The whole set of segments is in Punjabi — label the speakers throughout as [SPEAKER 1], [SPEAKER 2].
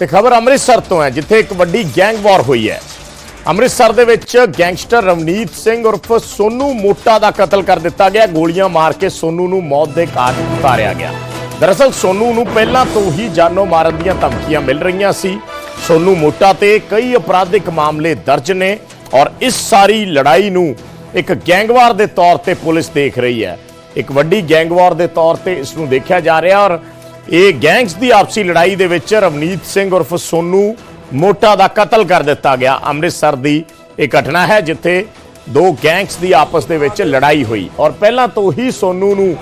[SPEAKER 1] ਤੇ ਖਬਰ ਅੰਮ੍ਰਿਤਸਰ ਤੋਂ ਹੈ, ਜਿੱਥੇ ਇੱਕ ਵੱਡੀ ਗੈਂਗ ਵਾਰ ਹੋਈ ਹੈ। ਅੰਮ੍ਰਿਤਸਰ ਦੇ ਵਿੱਚ ਗੈਂਗਸਟਰ ਰਵਨੀਤ ਸਿੰਘ ਉਰਫ ਸੋਨੂ ਮੋਟਾ ਦਾ ਕਤਲ ਕਰ ਦਿੱਤਾ ਗਿਆ। ਗੋਲੀਆਂ ਮਾਰ ਕੇ ਸੋਨੂ ਨੂੰ ਮੌਤ ਦੇ ਘਾਟ ਉਤਾਰਿਆ ਗਿਆ। ਦਰਅਸਲ ਸੋਨੂ ਨੂੰ ਪਹਿਲਾਂ ਤੋਂ ਹੀ ਜਾਨੋਂ ਮਾਰਨ ਦੀਆਂ ਧਮਕੀਆਂ ਮਿਲ ਰਹੀਆਂ ਸੀ। ਸੋਨੂ ਮੋਟਾ ਤੇ ਕਈ ਅਪਰਾਧਿਕ ਮਾਮਲੇ ਦਰਜ ਨੇ ਔਰ ਇਸ ਸਾਰੀ ਲੜਾਈ ਨੂੰ ਇੱਕ ਗੈਂਗਵਾਰ ਦੇ ਤੌਰ ਤੇ ਪੁਲਿਸ ਦੇਖ ਰਹੀ ਹੈ। ਇੱਕ ਵੱਡੀ ਗੈਂਗਵਾਰ ਦੇ ਤੌਰ ਤੇ ਇਸ ਨੂੰ ਦੇਖਿਆ ਜਾ ਰਿਹਾ ਔਰ ਇਹ ਗੈਂਗਸ ਦੀ ਆਪਸੀ ਲੜਾਈ ਦੇ ਵਿੱਚ ਰਵਨੀਤ ਸਿੰਘ ਉਰਫ ਸੋਨੂ ਮੋਟਾ ਦਾ ਕਤਲ ਕਰ ਦਿੱਤਾ ਗਿਆ। ਅੰਮ੍ਰਿਤਸਰ ਦੀ ਇਹ ਘਟਨਾ ਹੈ ਜਿੱਥੇ ਦੋ ਗੈਂਗਸ ਦੀ ਆਪਸ ਦੇ ਵਿੱਚ ਲੜਾਈ ਹੋਈ ਔਰ ਪਹਿਲਾਂ ਤੋਂ ਹੀ ਸੋਨੂ ਨੂੰ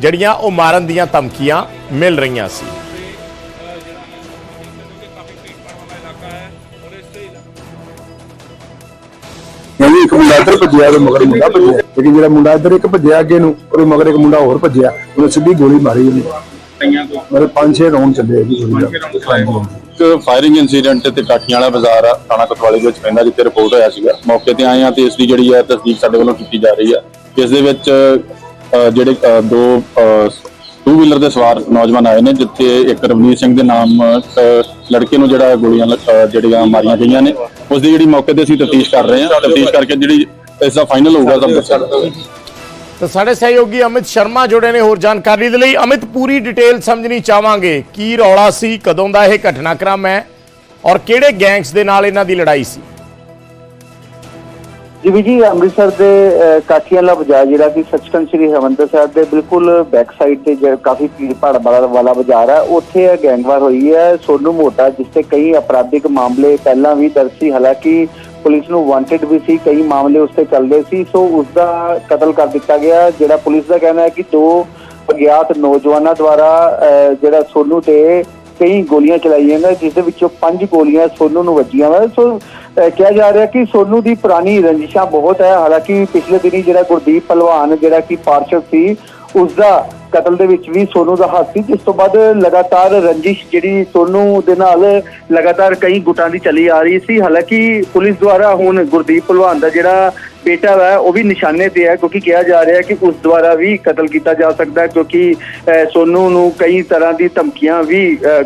[SPEAKER 1] ਜਿਹੜੀਆਂ ਉਹ ਮਾਰਨ ਦੀਆਂ ਧਮਕੀਆਂ ਮਿਲ ਰਹੀਆਂ ਸੀ।
[SPEAKER 2] ਯਾਨੀ ਇੱਕ ਮੁੰਡਾ ਇੱਧਰ ਭੱਜਿਆ ਤੇ ਮਗਰ ਮੁੰਡਾ ਭੱਜਿਆ। ਲੇਕਿਨ ਜਿਹੜਾ ਮੁੰਡਾ ਇੱਧਰ ਇੱਕ ਭੱਜਿਆ ਅੱਗੇ ਨੂੰ, ਉਹਦੇ ਮਗਰ ਇੱਕ ਮੁੰਡਾ ਹੋਰ ਭੱਜਿਆ। ਉਹਨੇ ਸਿੱਧੀ ਗੋਲੀ ਮਾਰੀ ਉਹਨੇ। ਮੇਰੇ ਪੰਜ ਛੇ ਰਾਉਂਡ ਚੱਲੇ ਆ ਜੀ ਗੋਲੀ ਦਾ ਹਾਂਜੀ, ਹਾਂਜੀ।
[SPEAKER 3] ਇੱਕ ਫਾਇਰਿੰਗ ਇਨਸੀਡੈਂਟ ਤੇ ਕਾਠੀਆਂ ਵਾਲਾ ਬਾਜ਼ਾਰ ਆ ਥਾਣਾ ਕੋਤਵਾਲੀ ਦੇ ਵਿੱਚ ਪੈਂਦਾ ਜਿੱਥੇ ਰਿਪੋਰਟ ਹੋਇਆ ਸੀਗਾ। ਮੌਕੇ ਤੇ ਆਏ ਆ ਤੇ ਇਸ ਦੀ ਜਿਹੜੀ ਹੈ ਤਸਦੀਕ ਸਾਡੇ ਵੱਲੋਂ ਕੀਤੀ ਜਾ ਰਹੀ ਆ। ਇਸ ਦੇ ਵਿੱਚ ਅ, ਜਿਹੜੇ ਅ, ਦੋ ਟੂ ਵੀਲਰ ਦੇ ਸਵਾਰ ਨੌਜਵਾਨ ਆਏ ਨੇ ਜਿੱਥੇ ਇੱਕ ਰਵਨੀਤ ਸਿੰਘ ਦੇ ਨਾਮ ਅ, ਲੜਕੇ ਨੂੰ ਜਿਹੜਾ ਗੋਲੀਆਂ ਲ- ਅ, ਜਿਹੜੀਆਂ ਮਾਰੀਆਂ ਗਈਆਂ ਨੇ। ਉਸ ਦੀ ਜਿਹੜੀ ਮੌਕੇ ਤੇ ਅਸੀਂ ਤਫਤੀਸ਼ ਕਰ ਰਹੇ ਹਾਂ। ਤਫਤੀਸ਼ ਕਰਕੇ ਜਿਹੜੀ ਇਸ ਦਾ ਫਾਈਨਲ ਹੋਊਗਾ ਸਭ ਦੱਸਾਂਗੇ
[SPEAKER 1] ਤਾਂ ਸਾਡੇ ਸਹਿਯੋਗੀ ਅਮਿਤ ਸ਼ਰਮਾ ਜੁੜੇ ਨੇ ਹੋਰ ਜਾਣਕਾਰੀ ਦੇ ਲਈ। ਅਮਿਤ ਪੂਰੀ ਡਿਟੇਲ ਸਮਝਣੀ ਚਾਹਾਂਗੇ। ਕੀ ਰੌਲਾ ਸੀ? ਕਦੋਂ ਦਾ ਇਹ ਘਟਨਾਕ੍ਰਮ ਹੈ? ਔਰ ਕਿਹੜੇ ਗੈਂਗਸ ਦੇ ਨਾਲ ਇਹਨਾਂ ਦੀ ਲੜਾਈ ਸੀ?
[SPEAKER 4] ਜਿਵੇਂ ਜੀ ਅੰਮ੍ਰਿਤਸਰ ਦੇ ਅਹ, ਕਾਠੀਆਲਾ ਬਾਜ਼ਾਰ ਜਿਹੜਾ ਕਿ ਸੱਚਖੰਡ ਸ੍ਰੀ ਹਰਿਮੰਦਰ ਸਾਹਿਬ ਦੇ ਬਿਲਕੁਲ ਬੈਕ ਸਾਈਡ ਤੇ ਜਿਹੜਾ ਕਾਫੀ ਭੀੜ ਭਾੜ ਵਾਲਾ ਵਾਲਾ ਬਾਜ਼ਾਰ ਹੈ ਉੱਥੇ ਇਹ ਗੈਂਗਵਾਰ ਹੋਈ ਹੈ। ਸੋਨੂ ਮੋਟਾ ਜਿਸ ਤੇ ਕਈ ਅਪਰਾਧਿਕ ਮਾਮਲੇ ਪਹਿਲਾਂ ਵੀ ਦਰਜ ਸੀ। ਹਾਲਾਂਕਿ ਪੁਲਿਸ ਨੂੰ ਵਾਂਟਡ ਵੀ ਸੀ ਕਈ ਮਾਮਲੇ ਉਸ ਤੇ ਚੱਲਦੇ ਸੀ ਸੋ ਉਸ ਦਾ ਕਤਲ ਕਰ ਦਿੱਤਾ ਗਿਆ। ਜਿਹੜਾ ਪੁਲਿਸ ਦਾ ਕਹਿਣਾ ਹੈ ਕਿ ਦੋ ਅਗਿਆਤ ਨੌਜਵਾਨਾਂ ਦੁਆਰਾ ਅਹ, ਜਿਹੜਾ ਸੋਨੂ ਤੇ ਕਈ ਗੋਲੀਆਂ ਚਲਾਈਆਂ ਗਈਆਂ ਜਿਸ ਦੇ ਵਿੱਚੋਂ ਪੰਜ ਗੋਲੀਆਂ ਸੋਨੂ ਨੂੰ ਵੱਜੀਆਂ ਵਾ। ਸੋ ਕਿਹਾ ਜਾ ਰਿਹਾ ਕਿ ਸੋਨੂ ਦੀ ਪੁਰਾਣੀ ਰੰਜਿਸ਼ਾਂ ਬਹੁਤ ਹੈ। ਹਾਲਾਂਕਿ ਪਿਛਲੇ ਦਿਨੀ ਜਿਹੜਾ ਗੁਰਦੀਪ ਪਹਿਲਵਾਨ ਜਿਹੜਾ ਕਿ ਪਾਰਸ਼ਦ ਸੀ ਉਸ ਦਾ ਕਤਲ ਦੇ ਵਿੱਚ ਵੀ ਸੋਨੂ ਦਾ ਹੱਥ ਸੀ, ਜਿਸ ਤੋਂ ਬਾਅਦ ਲਗਾਤਾਰ ਰੰਜਿਸ਼ ਜਿਹੜੀ ਸੋਨੂ ਦੇ ਨਾਲ ਲਗਾਤਾਰ ਕਈ ਗੁੱਟਾਂ ਦੀ ਚੱਲੀ ਆ ਰਹੀ ਸੀ। ਹਾਲਾਂਕਿ ਪੁਲਿਸ ਦੁਆਰਾ ਹੁਣ ਗੁਰਦੀਪ ਭਲਵਾਨ ਦਾ ਜਿਹੜਾ ਬੇਟਾ ਹੈ ਉਹ ਵੀ ਨਿਸ਼ਾਨੇ ਤੇ ਹੈ ਕਿਉਂਕਿ ਕਿਹਾ ਜਾ ਰਿਹਾ ਹੈ ਕਿ ਉਸ ਦੁਆਰਾ ਵੀ ਕਤਲ ਕੀਤਾ ਜਾ ਸਕਦਾ ਹੈ ਕਿਉਂਕਿ ਅਹ, ਸੋਨੂ ਨੂੰ ਕਈ ਤਰ੍ਹਾਂ ਦੀ ਧਮਕੀਆਂ ਵੀ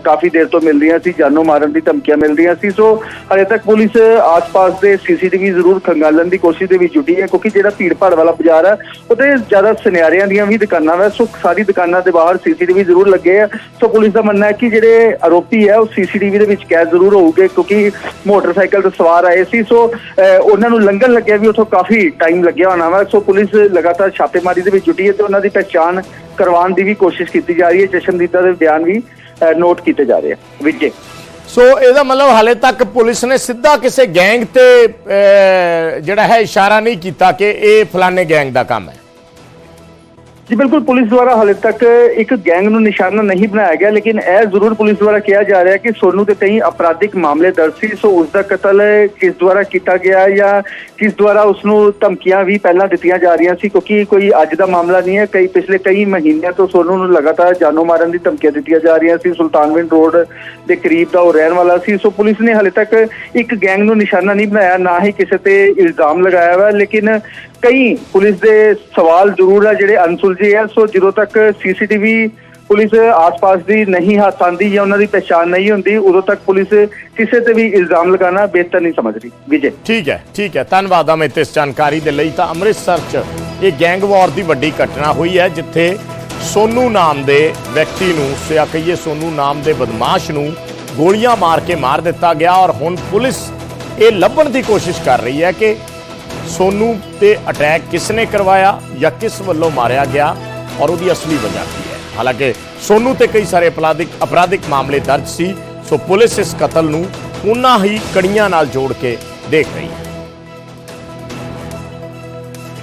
[SPEAKER 4] ਕਾਫੀ ਦੇਰ ਤੋਂ ਮਿਲ ਰਹੀਆਂ ਸੀ ਜਾਨੋਂ ਮਾਰਨ ਦੀ ਧਮਕੀਆਂ ਮਿਲ ਰਹੀਆਂ ਸੀ ਸੋ ਹਲੇ ਤੱਕ ਪੁਲਿਸ ਆਸ-ਪਾਸ ਦੇ ਸੀਸੀਟੀਵੀ ਜ਼ਰੂਰ ਖੰਗਾਲਣ ਦੀ ਕੋਸ਼ਿਸ਼ ਦੇ ਵਿੱਚ ਜੁਟੀ ਹੈ ਕਿਉਂਕਿ ਜਿਹੜਾ ਭੀੜ-ਭਾੜ ਵਾਲਾ ਬਾਜ਼ਾਰ ਹੈ ਉਹਦੇ ਜ਼ਿਆਦਾ ਸੁਨਿਆਰਿਆਂ ਦੀਆਂ ਵੀ ਦੁਕਾਨਾਂ ਵਾ ਸੋ ਸਾਰੀ ਦੁਕਾਨਾਂ ਦੇ ਬਾਹਰ ਸੀਸੀਟੀਵੀ ਜ਼ਰੂਰ ਲੱਗੇ ਆ ਸੋ ਪੁਲਿਸ ਦਾ ਮੰਨਣਾ ਹੈ ਕਿ ਜਿਹੜੇ ਆਰੋਪੀ ਹੈ ਉਹ ਸੀਸੀਟੀਵੀ ਦੇ ਵਿੱਚ ਕੈਦ ਜ਼ਰੂਰ ਹੋਊਗੇ ਕਿਉਂਕਿ ਮੋਟਰਸਾਈਕਲ ਤੇ ਸਵਾਰ ਆਏ ਸੀ ਸੋ ਅਹ, ਉਹਨਾਂ ਨੂੰ ਲੰਘਣ ਲੱਗਿਆ ਵੀ ਉੱਥੋਂ ਕਾਫੀ ਟਾਈਮ ਲੱਗਿਆ ਹੋਣਾ ਵਾ ਸੋ ਪੁਲਿਸ ਲਗਾਤਾਰ ਛਾਪੇਮਾਰੀ ਦੇ ਵਿੱਚ ਜੁਟੀ ਹੈ ਤੇ ਉਹਨਾਂ ਦੀ ਪਛਾਣ ਕਰਵਾਉਣ ਦੀ ਵੀ ਕੋਸ਼ਿਸ਼ ਕੀਤੀ ਜਾ ਰਹੀ ਹੈ ਚਸ਼ਮਦੀਦਾ ਦੇ ਬਿਆਨ ਵੀ ਅਹ, ਨੋਟ ਕੀਤੇ ਜਾ ਰਹੇ ਆ। ਵਿਜੇ।
[SPEAKER 1] ਸੋ ਇਹਦਾ ਮਤਲਬ ਹਾਲੇ ਤੱਕ ਪੁਲਿਸ ਨੇ ਸਿੱਧਾ ਕਿਸੇ ਗੈਂਗ ਤੇ ਅਹ, ਜਿਹੜਾ ਹੈ ਇਸ਼ਾਰਾ ਨਹੀਂ ਕੀਤਾ ਕਿ ਇਹ ਫਲਾਣੇ ਗੈਂਗ ਦਾ ਕੰਮ ਹੈ।
[SPEAKER 4] ਜੀ, ਬਿਲਕੁਲ ਪੁਲਿਸ ਦੁਆਰਾ ਹਾਲੇ ਤੱਕ ਇੱਕ ਗੈਂਗ ਨੂੰ ਨਿਸ਼ਾਨਾ ਨਹੀਂ ਬਣਾਇਆ ਗਿਆ, ਲੇਕਿਨ ਇਹ ਜ਼ਰੂਰ ਪੁਲਿਸ ਦੁਆਰਾ ਕਿਹਾ ਜਾ ਰਿਹਾ ਕਿ ਸੋਨੂ ਤੇ ਕਈ ਅਪਰਾਧਿਕ ਮਾਮਲੇ ਦਰਜ ਸੀ। ਸੋ ਉਸ ਦਾ ਕਤਲ ਕਿਸ ਦੁਆਰਾ ਕੀਤਾ ਗਿਆ ਜਾਂ ਕਿਸ ਦੁਆਰਾ ਉਸ ਨੂੰ ਧਮਕੀਆਂ ਵੀ ਪਹਿਲਾਂ ਦਿੱਤੀਆਂ ਜਾ ਰਹੀਆਂ ਸੀ, ਕਿਉਂਕਿ ਕੋਈ ਅੱਜ ਦਾ ਮਾਮਲਾ ਨਹੀਂ ਹੈ। ਕਈ ਪਿਛਲੇ ਕਈ ਮਹੀਨਿਆਂ ਤੋਂ ਸੋਨੂ ਨੂੰ ਲਗਾਤਾਰ ਜਾਨੋਂ ਮਾਰਨ ਦੀ ਧਮਕੀਆਂ ਦਿੱਤੀਆਂ ਜਾ ਰਹੀਆਂ ਸੀ। ਸੁਲਤਾਨਵਿੰਡ ਰੋਡ ਦੇ ਕਰੀਬ ਦਾ ਉਹ ਰਹਿਣ ਵਾਲਾ ਸੀ। ਸੋ ਪੁਲਿਸ ਨੇ ਹਾਲੇ ਤੱਕ ਇੱਕ ਗੈਂਗ ਨੂੰ ਨਿਸ਼ਾਨਾ ਨਹੀਂ ਬਣਾਇਆ, ਨਾ ਹੀ ਕਿਸੇ ਤੇ ਇਲਜ਼ਾਮ ਲਗਾਇਆ ਹੋਇਆ ਲੇਕਿਨ ਕਈ ਪੁਲਿਸ ਦੇ ਸਵਾਲ ਜ਼ਰੂਰ ਆ ਜਿਹੜੇ ਅਨਸੁਲ ਅਨਸੁਲਝੇ ਆ ਸੋ ਜਦੋਂ ਤੱਕ ਸੀਸੀਟੀਵੀ ਪੁਲਿਸ ਆਸ-ਪਾਸ ਦੀ ਨਹੀਂ ਹੱਥ ਆਂਦੀ ਜਾਂ ਉਹਨਾਂ ਦੀ ਪਛਾਣ ਨਹੀਂ ਹੁੰਦੀ, ਉਦੋਂ ਤੱਕ ਪੁਲਿਸ ਕਿਸੇ ਤੇ ਵੀ ਇਲਜ਼ਾਮ ਲਗਾਉਣਾ ਬਿਹਤਰ ਨਹੀਂ ਸਮਝਦੀ। ਵਿਜੇ?
[SPEAKER 1] ਠੀਕ ਹੈ ਠੀਕ ਹੈ। ਧੰਨਵਾਦ ਅਮਿਤ, ਇਸ ਜਾਣਕਾਰੀ ਦੇ ਲਈ ਤਾਂ ਅੰਮ੍ਰਿਤਸਰ 'ਚ ਇਹ ਗੈਂਗ ਵਾਰ ਦੀ ਵੱਡੀ ਘਟਨਾ ਹੋਈ ਹੈ, ਜਿੱਥੇ ਸੋਨੂ ਨਾਮ ਦੇ ਵਿਅਕਤੀ ਨੂੰ, ਸਿਆ ਕਹੀਏ ਸੋਨੂ ਨਾਮ ਦੇ ਬਦਮਾਸ਼ ਨੂੰ ਗੋਲੀਆਂ ਮਾਰ ਕੇ ਮਾਰ ਦਿੱਤਾ ਗਿਆ ਔਰ ਹੁਣ ਪੁਲਿਸ ਇਹ ਲੱਭਣ ਦੀ ਕੋਸ਼ਿਸ਼ ਕਰ ਰਹੀ ਹੈ ਕਿ ਸੋਨੂ ਤੇ ਅਟੈਕ ਕਿਸ ਨੇ ਕਰਵਾਇਆ ਜਾਂ ਕਿਸ ਵੱਲੋਂ ਮਾਰਿਆ ਗਿਆ ਔਰ ਉਹਦੀ ਅਸਲੀ ਵਜ੍ਹਾ ਕੀ ਹੈ? ਹਾਲਾਂਕਿ ਸੋਨੂ ਤੇ ਕਈ ਸਾਰੇ ਅਪਰਾਧਿਕ ਅਪਰਾਧਿਕ ਮਾਮਲੇ ਦਰਜ ਸੀ, ਸੋ ਪੁਲਿਸ ਇਸ ਕਤਲ ਨੂੰ ਉਹਨਾਂ ਹੀ ਕੜੀਆਂ ਨਾਲ ਜੋੜ ਕੇ ਦੇਖ ਰਹੀ ਹੈ।